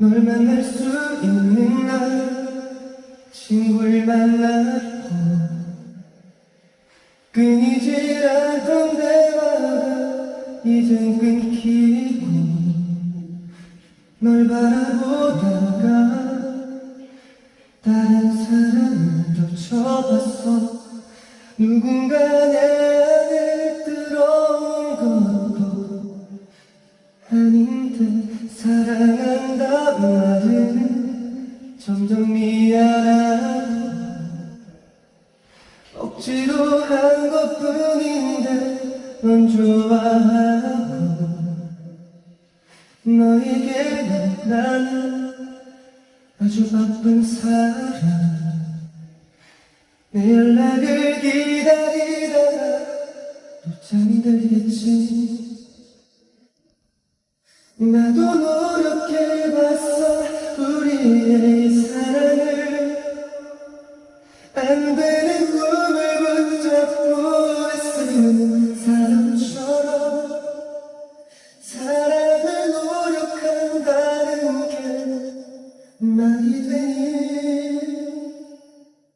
널 만날 수 있는 날 친구를 만나고 끊이질 않던 대화가 이젠 끊기고 널 바라보다가 다른 사람을 또 쳐봤어. 누군가 내 안에 들어온 것도 아닌데 사랑한다 말은 점점 미안하고 억지로 한 것뿐인데 넌 좋아하고 너에게 나는 아주 바쁜 사람. 내 연락을 기다리다가 또 잠이 들겠지 나도 노력해봤어 우리의 사랑을. 안 되는 꿈을 붙잡고 애쓰는 사람처럼 사랑을 노력한다는 게 말이 되니